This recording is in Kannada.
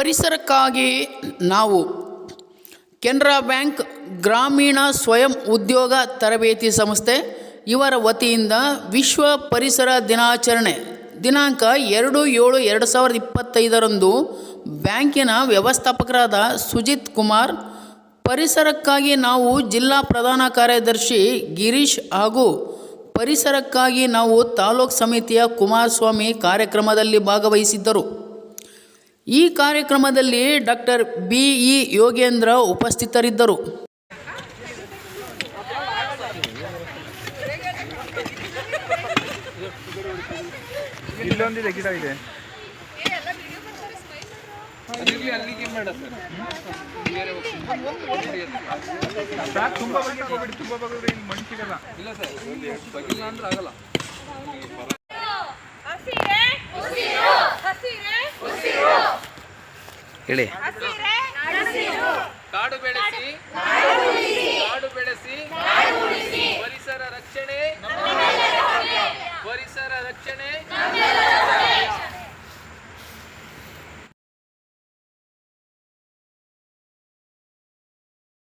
ಪರಿಸರಕ್ಕಾಗಿ ನಾವು ಕೆನರಾ ಬ್ಯಾಂಕ್ ಗ್ರಾಮೀಣ ಸ್ವಯಂ ಉದ್ಯೋಗ ತರಬೇತಿ ಸಂಸ್ಥೆ, ಇವರ ವತಿಯಿಂದ ವಿಶ್ವ ಪರಿಸರ ದಿನಾಚರಣೆ ದಿನಾಂಕ ಎರಡು ಏಳು ಎರಡು ಸಾವಿರದ ಇಪ್ಪತ್ತೈದರಂದು ಬ್ಯಾಂಕಿನ ವ್ಯವಸ್ಥಾಪಕರಾದ ಸುಜಿತ್ ಕುಮಾರ್, ಪರಿಸರಕ್ಕಾಗಿ ನಾವು ಜಿಲ್ಲಾ ಪ್ರಧಾನ ಕಾರ್ಯದರ್ಶಿ ಗಿರೀಶ್ ಹಾಗೂ ಪರಿಸರಕ್ಕಾಗಿ ನಾವು ತಾಲೂಕು ಸಮಿತಿಯ ಕುಮಾರಸ್ವಾಮಿ ಕಾರ್ಯಕ್ರಮದಲ್ಲಿ ಭಾಗವಹಿಸಿದ್ದರು. ಈ ಕಾರ್ಯಕ್ರಮದಲ್ಲಿ ಡಾಕ್ಟರ್ ಬಿಇ ಯೋಗೇಂದ್ರ ಉಪಸ್ಥಿತರಿದ್ದರು. ಇಲ್ಲೊಂದಿದೆ ಗಿಡ ಇದೆ. ಇಲ್ಲಿ ಮಣ್ಣು ಸಿಗಲ್ಲ ಹಸಿರೆ ಹೇಳಿ. ಹಸಿರೆ ಕಾಡು ಬೆಳೆಸಿ ಕಾಡು ಬೆಳೆಸಿ. ಪರಿಸರ ರಕ್ಷಣೆ. ಪರಿಸರ ರಕ್ಷಣೆ.